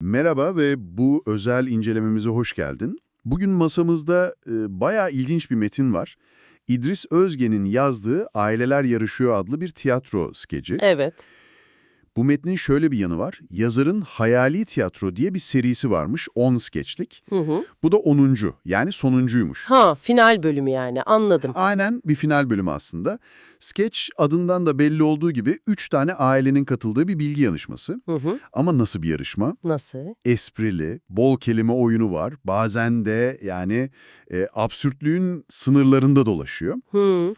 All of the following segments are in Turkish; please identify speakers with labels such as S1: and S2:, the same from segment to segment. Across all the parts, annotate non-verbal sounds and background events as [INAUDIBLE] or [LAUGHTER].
S1: Merhaba ve bu özel incelememize hoş geldin. Bugün masamızda e, bayağı ilginç bir metin var. İdris Özge'nin yazdığı Aileler Yarışıyor adlı bir tiyatro skeci.
S2: Evet.
S1: Bu metnin şöyle bir yanı var. Yazarın Hayali Tiyatro diye bir serisi varmış, 10 skeçlik.
S2: Hı hı.
S1: Bu da 10. yani sonuncuymuş.
S2: Ha, final bölümü yani anladım.
S1: Aynen bir final bölümü aslında. Skeç adından da belli olduğu gibi 3 tane ailenin katıldığı bir bilgi yarışması.
S2: Hı hı.
S1: Ama nasıl bir yarışma?
S2: Nasıl?
S1: esprili, bol kelime oyunu var. Bazen de yani e, absürtlüğün sınırlarında dolaşıyor.
S2: Hı.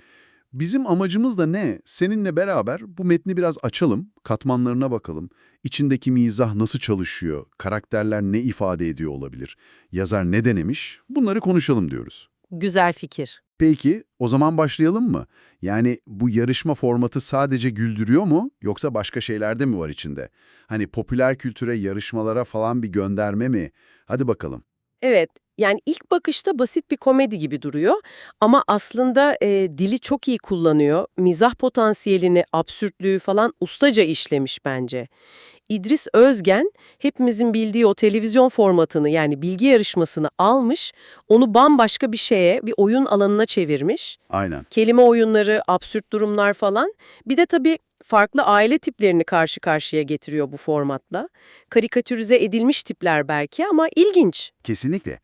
S1: Bizim amacımız da ne? Seninle beraber bu metni biraz açalım, katmanlarına bakalım. İçindeki mizah nasıl çalışıyor, karakterler ne ifade ediyor olabilir, yazar ne denemiş, bunları konuşalım diyoruz.
S2: Güzel fikir.
S1: Peki, o zaman başlayalım mı? Yani bu yarışma formatı sadece güldürüyor mu yoksa başka şeyler de mi var içinde? Hani popüler kültüre, yarışmalara falan bir gönderme mi? Hadi bakalım.
S2: Evet, yani ilk bakışta basit bir komedi gibi duruyor ama aslında e, dili çok iyi kullanıyor. Mizah potansiyelini, absürtlüğü falan ustaca işlemiş bence. İdris Özgen hepimizin bildiği o televizyon formatını yani bilgi yarışmasını almış, onu bambaşka bir şeye, bir oyun alanına çevirmiş.
S1: Aynen.
S2: kelime oyunları, absürt durumlar falan. Bir de tabii farklı aile tiplerini karşı karşıya getiriyor bu formatla. Karikatürize edilmiş tipler belki ama ilginç.
S3: Kesinlikle.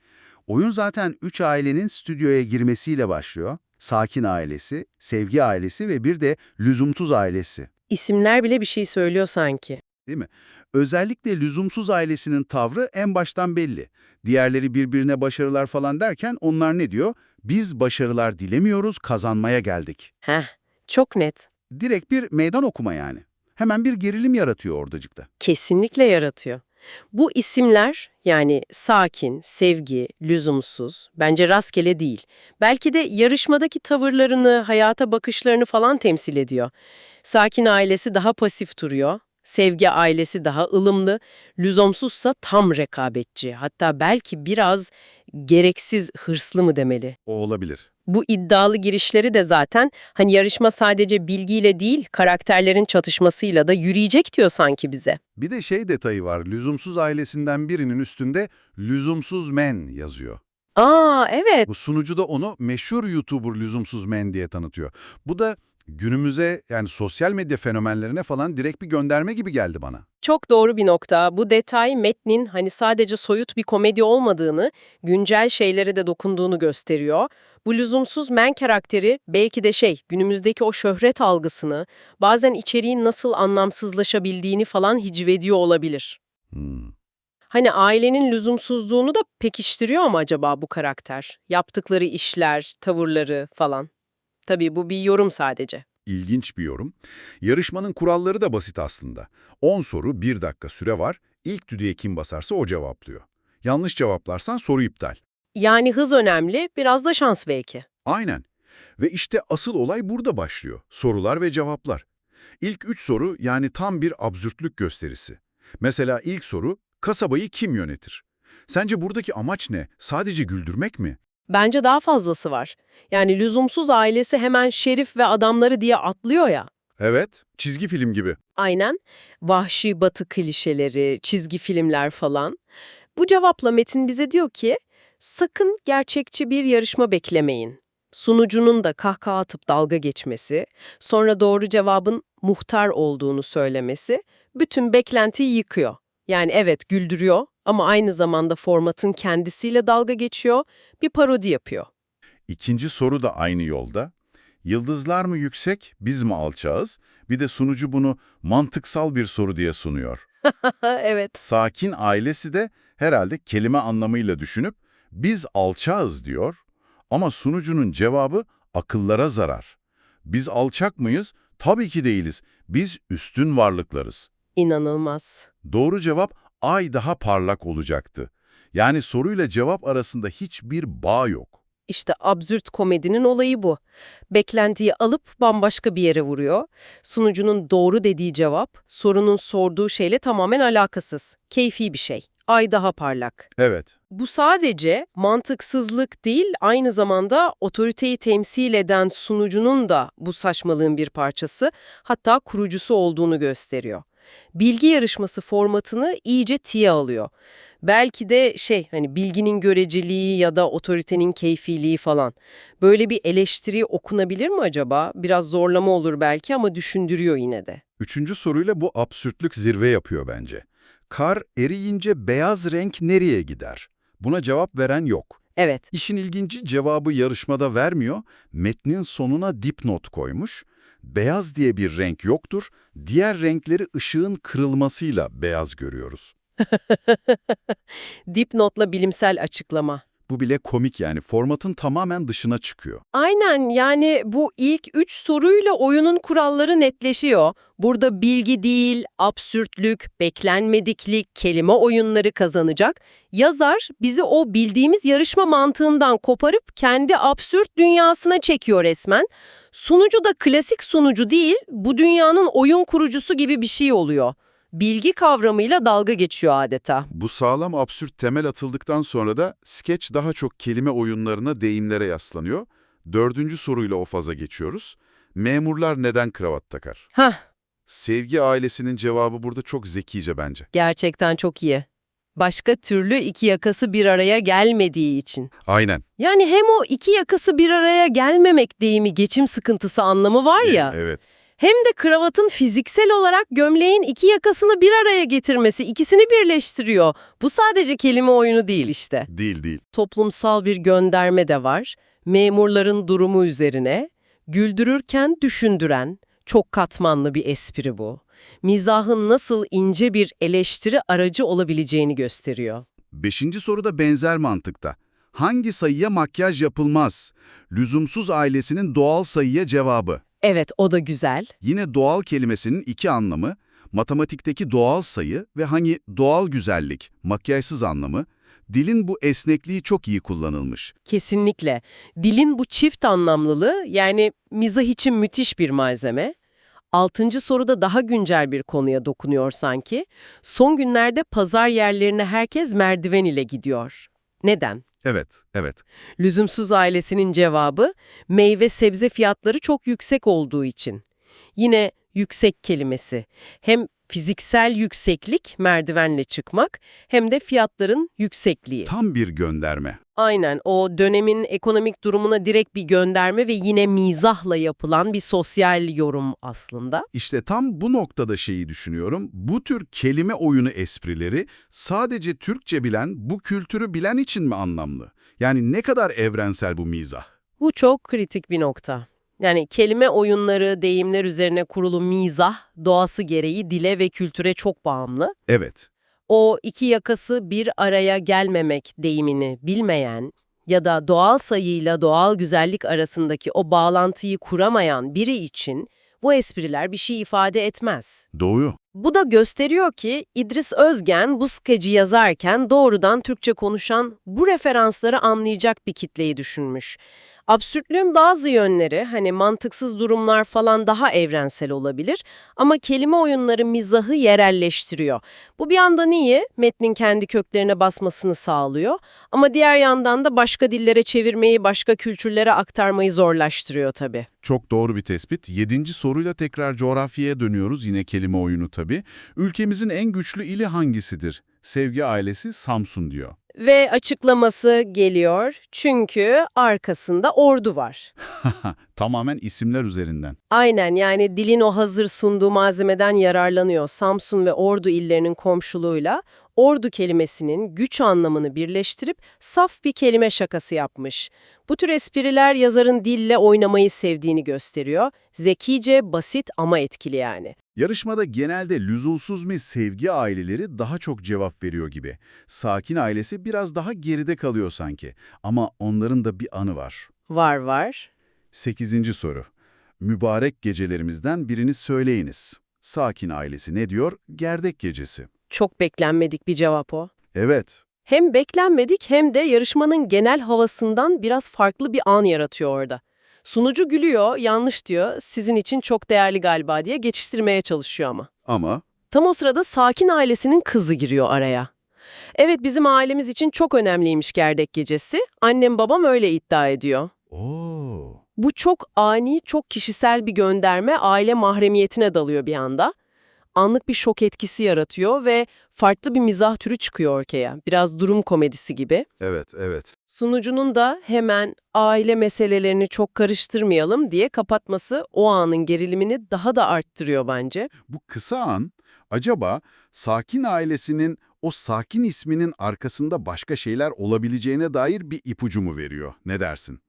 S3: Oyun zaten üç ailenin stüdyoya girmesiyle başlıyor. Sakin ailesi, Sevgi ailesi ve bir de Lüzumsuz ailesi.
S2: İsimler bile bir şey söylüyor sanki.
S3: Değil mi? Özellikle Lüzumsuz ailesinin tavrı en baştan belli. Diğerleri birbirine başarılar falan derken onlar ne diyor? Biz başarılar dilemiyoruz, kazanmaya geldik.
S2: Heh, çok net.
S3: Direkt bir meydan okuma yani. Hemen bir gerilim yaratıyor ordacıkta.
S2: Kesinlikle yaratıyor. Bu isimler yani sakin, sevgi, lüzumsuz, bence rastgele değil. Belki de yarışmadaki tavırlarını, hayata bakışlarını falan temsil ediyor. Sakin ailesi daha pasif duruyor. Sevgi ailesi daha ılımlı, lüzumsuzsa tam rekabetçi. Hatta belki biraz gereksiz hırslı mı demeli.
S3: O olabilir.
S2: Bu iddialı girişleri de zaten hani yarışma sadece bilgiyle değil, karakterlerin çatışmasıyla da yürüyecek diyor sanki bize.
S3: Bir de şey detayı var. Lüzumsuz ailesinden birinin üstünde lüzumsuz men yazıyor.
S2: Aa evet.
S3: Bu sunucu da onu meşhur YouTuber Lüzumsuz Men diye tanıtıyor. Bu da günümüze yani sosyal medya fenomenlerine falan direkt bir gönderme gibi geldi bana.
S2: Çok doğru bir nokta. Bu detay metnin hani sadece soyut bir komedi olmadığını, güncel şeylere de dokunduğunu gösteriyor. Bu lüzumsuz men karakteri belki de şey, günümüzdeki o şöhret algısını, bazen içeriğin nasıl anlamsızlaşabildiğini falan hicvediyor olabilir.
S3: Hmm.
S2: Hani ailenin lüzumsuzluğunu da pekiştiriyor mu acaba bu karakter? Yaptıkları işler, tavırları falan. Tabii bu bir yorum sadece.
S3: İlginç bir yorum. Yarışmanın kuralları da basit aslında. 10 soru 1 dakika süre var. İlk düdüğe kim basarsa o cevaplıyor. Yanlış cevaplarsan soru iptal.
S2: Yani hız önemli, biraz da şans belki.
S3: Aynen. Ve işte asıl olay burada başlıyor. Sorular ve cevaplar. İlk üç soru yani tam bir absürtlük gösterisi. Mesela ilk soru, kasabayı kim yönetir? Sence buradaki amaç ne? Sadece güldürmek mi?
S2: Bence daha fazlası var. Yani lüzumsuz ailesi hemen şerif ve adamları diye atlıyor ya.
S3: Evet, çizgi film gibi.
S2: Aynen. Vahşi batı klişeleri, çizgi filmler falan. Bu cevapla Metin bize diyor ki, sakın gerçekçi bir yarışma beklemeyin. Sunucunun da kahkaha atıp dalga geçmesi, sonra doğru cevabın muhtar olduğunu söylemesi bütün beklentiyi yıkıyor. Yani evet güldürüyor ama aynı zamanda formatın kendisiyle dalga geçiyor, bir parodi yapıyor.
S3: İkinci soru da aynı yolda. Yıldızlar mı yüksek, biz mi alçağız? Bir de sunucu bunu mantıksal bir soru diye sunuyor. [LAUGHS]
S2: evet.
S3: Sakin ailesi de herhalde kelime anlamıyla düşünüp biz alçağız diyor. Ama sunucunun cevabı akıllara zarar. Biz alçak mıyız? Tabii ki değiliz. Biz üstün varlıklarız.
S2: İnanılmaz.
S3: Doğru cevap ay daha parlak olacaktı. Yani soruyla cevap arasında hiçbir bağ yok.
S2: İşte absürt komedinin olayı bu. Beklentiyi alıp bambaşka bir yere vuruyor. Sunucunun doğru dediği cevap, sorunun sorduğu şeyle tamamen alakasız. Keyfi bir şey. Ay daha parlak.
S3: Evet,
S2: Bu sadece mantıksızlık değil, aynı zamanda otoriteyi temsil eden sunucunun da bu saçmalığın bir parçası, hatta kurucusu olduğunu gösteriyor. Bilgi yarışması formatını iyice tiye alıyor. Belki de şey hani bilginin göreceliği ya da otoritenin keyfiliği falan. Böyle bir eleştiri okunabilir mi acaba? Biraz zorlama olur belki ama düşündürüyor yine de.
S3: Üçüncü soruyla bu absürtlük zirve yapıyor bence. Kar eriyince beyaz renk nereye gider? Buna cevap veren yok.
S2: Evet.
S3: İşin ilginci cevabı yarışmada vermiyor, metnin sonuna dipnot koymuş. Beyaz diye bir renk yoktur, diğer renkleri ışığın kırılmasıyla beyaz görüyoruz. [LAUGHS]
S2: Dipnotla bilimsel açıklama.
S3: Bu bile komik yani, formatın tamamen dışına çıkıyor.
S2: Aynen yani bu ilk üç soruyla oyunun kuralları netleşiyor. Burada bilgi değil, absürtlük, beklenmediklik, kelime oyunları kazanacak. Yazar bizi o bildiğimiz yarışma mantığından koparıp kendi absürt dünyasına çekiyor resmen. Sunucu da klasik sunucu değil, bu dünyanın oyun kurucusu gibi bir şey oluyor. Bilgi kavramıyla dalga geçiyor adeta.
S3: Bu sağlam absürt temel atıldıktan sonra da skeç daha çok kelime oyunlarına, deyimlere yaslanıyor. Dördüncü soruyla o faza geçiyoruz. Memurlar neden kravat takar?
S2: Hah,
S3: Sevgi ailesinin cevabı burada çok zekice bence.
S2: gerçekten çok iyi. Başka türlü iki yakası bir araya gelmediği için.
S3: Aynen.
S2: Yani hem o iki yakası bir araya gelmemek deyimi geçim sıkıntısı anlamı var ya,
S3: Evet.
S2: Hem de kravatın fiziksel olarak gömleğin iki yakasını bir araya getirmesi ikisini birleştiriyor. Bu sadece kelime oyunu değil işte.
S3: Değil değil.
S2: Toplumsal bir gönderme de var. Memurların durumu üzerine, güldürürken düşündüren, çok katmanlı bir espri bu. Mizahın nasıl ince bir eleştiri aracı olabileceğini gösteriyor.
S3: Beşinci soru da benzer mantıkta. Hangi sayıya makyaj yapılmaz? Lüzumsuz ailesinin doğal sayıya cevabı.
S2: Evet, o da güzel.
S3: Yine doğal kelimesinin iki anlamı, matematikteki doğal sayı ve hani doğal güzellik, makyajsız anlamı, dilin bu esnekliği çok iyi kullanılmış.
S2: Kesinlikle. Dilin bu çift anlamlılığı yani mizah için müthiş bir malzeme. Altıncı soruda daha güncel bir konuya dokunuyor sanki. Son günlerde pazar yerlerine herkes merdiven ile gidiyor. Neden?
S3: Evet, evet.
S2: Lüzumsuz ailesinin cevabı meyve sebze fiyatları çok yüksek olduğu için. Yine yüksek kelimesi. Hem fiziksel yükseklik merdivenle çıkmak hem de fiyatların yüksekliği.
S3: Tam bir gönderme.
S2: Aynen o dönemin ekonomik durumuna direkt bir gönderme ve yine mizahla yapılan bir sosyal yorum aslında.
S3: İşte tam bu noktada şeyi düşünüyorum. Bu tür kelime oyunu esprileri sadece Türkçe bilen, bu kültürü bilen için mi anlamlı? Yani ne kadar evrensel bu mizah?
S2: Bu çok kritik bir nokta. Yani kelime oyunları, deyimler üzerine kurulu mizah doğası gereği dile ve kültüre çok bağımlı.
S3: Evet.
S2: O iki yakası bir araya gelmemek deyimini bilmeyen ya da doğal sayıyla doğal güzellik arasındaki o bağlantıyı kuramayan biri için bu espriler bir şey ifade etmez.
S3: Doğru.
S2: Bu da gösteriyor ki İdris Özgen bu skeci yazarken doğrudan Türkçe konuşan bu referansları anlayacak bir kitleyi düşünmüş. Absürtlüğün bazı yönleri hani mantıksız durumlar falan daha evrensel olabilir ama kelime oyunları mizahı yerelleştiriyor. Bu bir yandan iyi, metnin kendi köklerine basmasını sağlıyor ama diğer yandan da başka dillere çevirmeyi, başka kültürlere aktarmayı zorlaştırıyor tabii.
S3: Çok doğru bir tespit. Yedinci soruyla tekrar coğrafyaya dönüyoruz. Yine kelime oyunu tabii. Ülkemizin en güçlü ili hangisidir? Sevgi ailesi Samsun diyor.
S2: Ve açıklaması geliyor çünkü arkasında ordu var. [LAUGHS]
S3: Tamamen isimler üzerinden.
S2: Aynen yani dilin o hazır sunduğu malzemeden yararlanıyor. Samsun ve Ordu illerinin komşuluğuyla Ordu kelimesinin güç anlamını birleştirip saf bir kelime şakası yapmış. Bu tür espriler yazarın dille oynamayı sevdiğini gösteriyor. Zekice, basit ama etkili yani.
S3: Yarışmada genelde lüzumsuz mi sevgi aileleri daha çok cevap veriyor gibi. Sakin ailesi biraz daha geride kalıyor sanki. Ama onların da bir anı var.
S2: Var var.
S3: Sekizinci soru. Mübarek gecelerimizden birini söyleyiniz. Sakin ailesi ne diyor? Gerdek gecesi.
S2: Çok beklenmedik bir cevap o.
S3: Evet.
S2: Hem beklenmedik hem de yarışmanın genel havasından biraz farklı bir an yaratıyor orada. Sunucu gülüyor, yanlış diyor, sizin için çok değerli galiba diye geçiştirmeye çalışıyor ama.
S3: Ama
S2: Tam o sırada Sakin ailesinin kızı giriyor araya. Evet bizim ailemiz için çok önemliymiş gerdek gecesi. Annem babam öyle iddia ediyor.
S3: Oo.
S2: Bu çok ani, çok kişisel bir gönderme aile mahremiyetine dalıyor bir anda. Anlık bir şok etkisi yaratıyor ve farklı bir mizah türü çıkıyor ortaya. Biraz durum komedisi gibi.
S3: Evet, evet.
S2: Sunucunun da hemen aile meselelerini çok karıştırmayalım diye kapatması o anın gerilimini daha da arttırıyor bence.
S3: Bu kısa an acaba Sakin ailesinin o Sakin isminin arkasında başka şeyler olabileceğine dair bir ipucu mu veriyor? Ne dersin?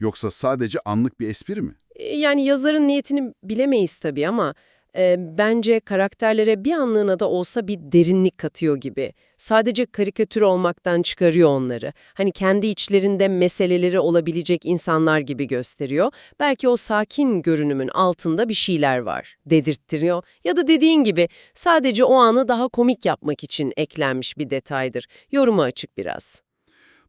S3: Yoksa sadece anlık bir espri mi?
S2: E, Yani yazarın niyetini bilemeyiz tabii ama e, bence karakterlere bir anlığına da olsa bir derinlik katıyor gibi. Sadece karikatür olmaktan çıkarıyor onları. Hani kendi içlerinde meseleleri olabilecek insanlar gibi gösteriyor. Belki o sakin görünümün altında bir şeyler var dedirttiriyor. Ya da dediğin gibi sadece o anı daha komik yapmak için eklenmiş bir detaydır. Yoruma açık biraz.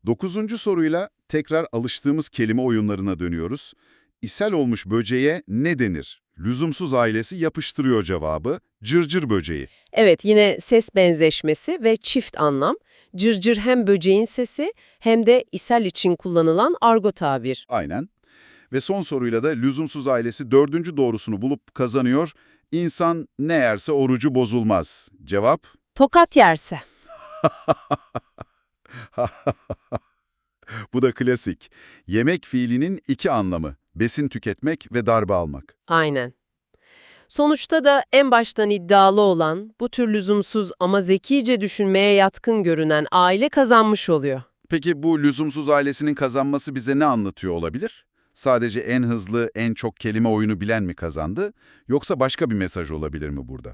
S3: Dokuzuncu soruyla tekrar alıştığımız kelime oyunlarına dönüyoruz. İshal olmuş böceğe ne denir? Lüzumsuz ailesi yapıştırıyor cevabı. Cırcır böceği.
S2: Evet yine ses benzeşmesi ve çift anlam. Cırcır hem böceğin sesi hem de ishal için kullanılan argo tabir.
S3: Aynen. Ve son soruyla da lüzumsuz ailesi dördüncü doğrusunu bulup kazanıyor. İnsan ne yerse orucu bozulmaz. Cevap?
S2: Tokat yerse. [LAUGHS]
S3: Bu da klasik. Yemek fiilinin iki anlamı. Besin tüketmek ve darbe almak.
S2: Aynen. Sonuçta da en baştan iddialı olan, bu tür lüzumsuz ama zekice düşünmeye yatkın görünen aile kazanmış oluyor.
S3: Peki bu lüzumsuz ailesinin kazanması bize ne anlatıyor olabilir? Sadece en hızlı, en çok kelime oyunu bilen mi kazandı? Yoksa başka bir mesaj olabilir mi burada?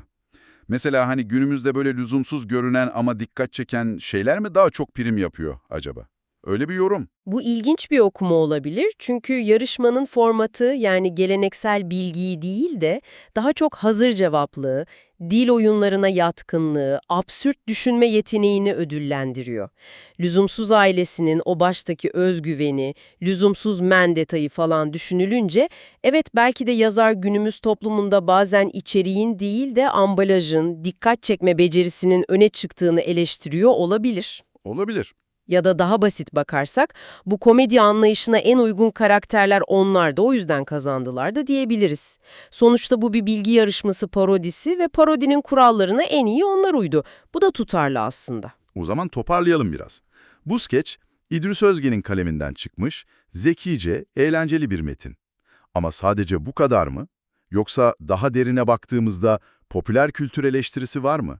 S3: Mesela hani günümüzde böyle lüzumsuz görünen ama dikkat çeken şeyler mi daha çok prim yapıyor acaba? Öyle bir yorum.
S2: Bu ilginç bir okuma olabilir çünkü yarışmanın formatı yani geleneksel bilgiyi değil de daha çok hazır cevaplığı, dil oyunlarına yatkınlığı, absürt düşünme yeteneğini ödüllendiriyor. Lüzumsuz ailesinin o baştaki özgüveni, lüzumsuz men detayı falan düşünülünce evet belki de yazar günümüz toplumunda bazen içeriğin değil de ambalajın, dikkat çekme becerisinin öne çıktığını eleştiriyor olabilir.
S3: Olabilir.
S2: Ya da daha basit bakarsak, bu komedi anlayışına en uygun karakterler onlar da o yüzden kazandılar da diyebiliriz. Sonuçta bu bir bilgi yarışması parodisi ve parodinin kurallarına en iyi onlar uydu. Bu da tutarlı aslında.
S3: O zaman toparlayalım biraz. Bu skeç İdris Özge'nin kaleminden çıkmış, zekice, eğlenceli bir metin. Ama sadece bu kadar mı? Yoksa daha derine baktığımızda popüler kültür eleştirisi var mı?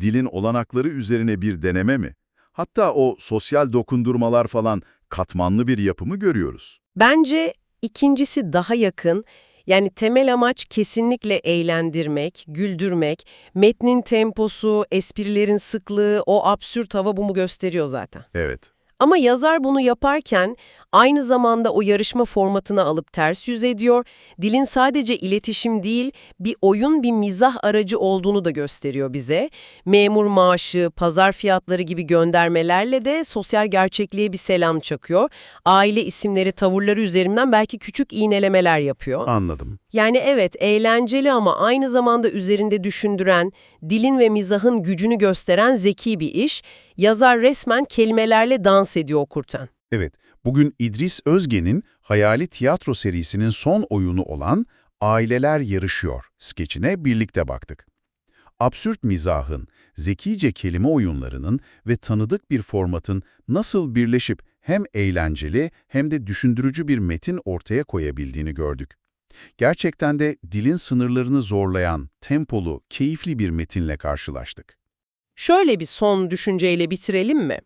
S3: Dilin olanakları üzerine bir deneme mi? Hatta o sosyal dokundurmalar falan katmanlı bir yapımı görüyoruz.
S2: Bence ikincisi daha yakın. Yani temel amaç kesinlikle eğlendirmek, güldürmek, metnin temposu, esprilerin sıklığı, o absürt hava bunu gösteriyor zaten.
S3: Evet.
S2: Ama yazar bunu yaparken aynı zamanda o yarışma formatına alıp ters yüz ediyor, dilin sadece iletişim değil, bir oyun, bir mizah aracı olduğunu da gösteriyor bize. Memur maaşı, pazar fiyatları gibi göndermelerle de sosyal gerçekliğe bir selam çakıyor. Aile isimleri, tavırları üzerinden belki küçük iğnelemeler yapıyor.
S3: Anladım.
S2: Yani evet eğlenceli ama aynı zamanda üzerinde düşündüren, dilin ve mizahın gücünü gösteren zeki bir iş. Yazar resmen kelimelerle dans ediyor okurken.
S1: Evet, bugün İdris Özge'nin Hayali Tiyatro serisinin son oyunu olan Aileler Yarışıyor skeçine birlikte baktık. Absürt mizahın, zekice kelime oyunlarının ve tanıdık bir formatın nasıl birleşip hem eğlenceli hem de düşündürücü bir metin ortaya koyabildiğini gördük. Gerçekten de dilin sınırlarını zorlayan, tempolu, keyifli bir metinle karşılaştık.
S2: Şöyle bir son düşünceyle bitirelim mi?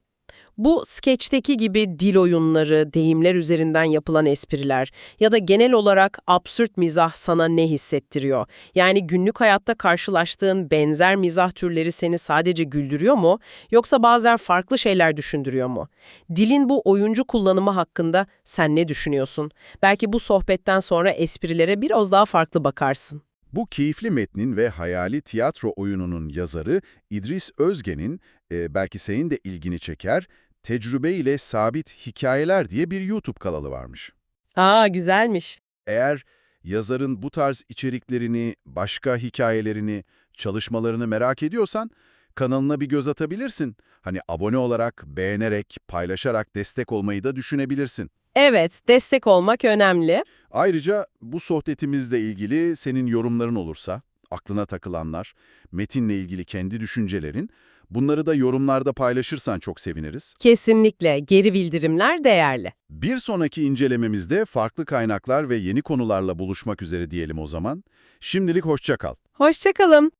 S2: Bu skeçteki gibi dil oyunları, deyimler üzerinden yapılan espriler ya da genel olarak absürt mizah sana ne hissettiriyor? Yani günlük hayatta karşılaştığın benzer mizah türleri seni sadece güldürüyor mu yoksa bazen farklı şeyler düşündürüyor mu? Dilin bu oyuncu kullanımı hakkında sen ne düşünüyorsun? Belki bu sohbetten sonra esprilere biraz daha farklı bakarsın.
S3: Bu keyifli metnin ve hayali tiyatro oyununun yazarı İdris Özge'nin, e, belki senin de ilgini çeker, Tecrübe ile Sabit Hikayeler diye bir YouTube kanalı varmış.
S2: Aa güzelmiş.
S3: Eğer yazarın bu tarz içeriklerini, başka hikayelerini, çalışmalarını merak ediyorsan kanalına bir göz atabilirsin. Hani abone olarak, beğenerek, paylaşarak destek olmayı da düşünebilirsin.
S2: Evet, destek olmak önemli.
S3: Ayrıca bu sohbetimizle ilgili senin yorumların olursa aklına takılanlar, metinle ilgili kendi düşüncelerin, bunları da yorumlarda paylaşırsan çok seviniriz.
S2: Kesinlikle geri bildirimler değerli.
S3: Bir sonraki incelememizde farklı kaynaklar ve yeni konularla buluşmak üzere diyelim o zaman. Şimdilik hoşça kal.
S2: Hoşçakalın.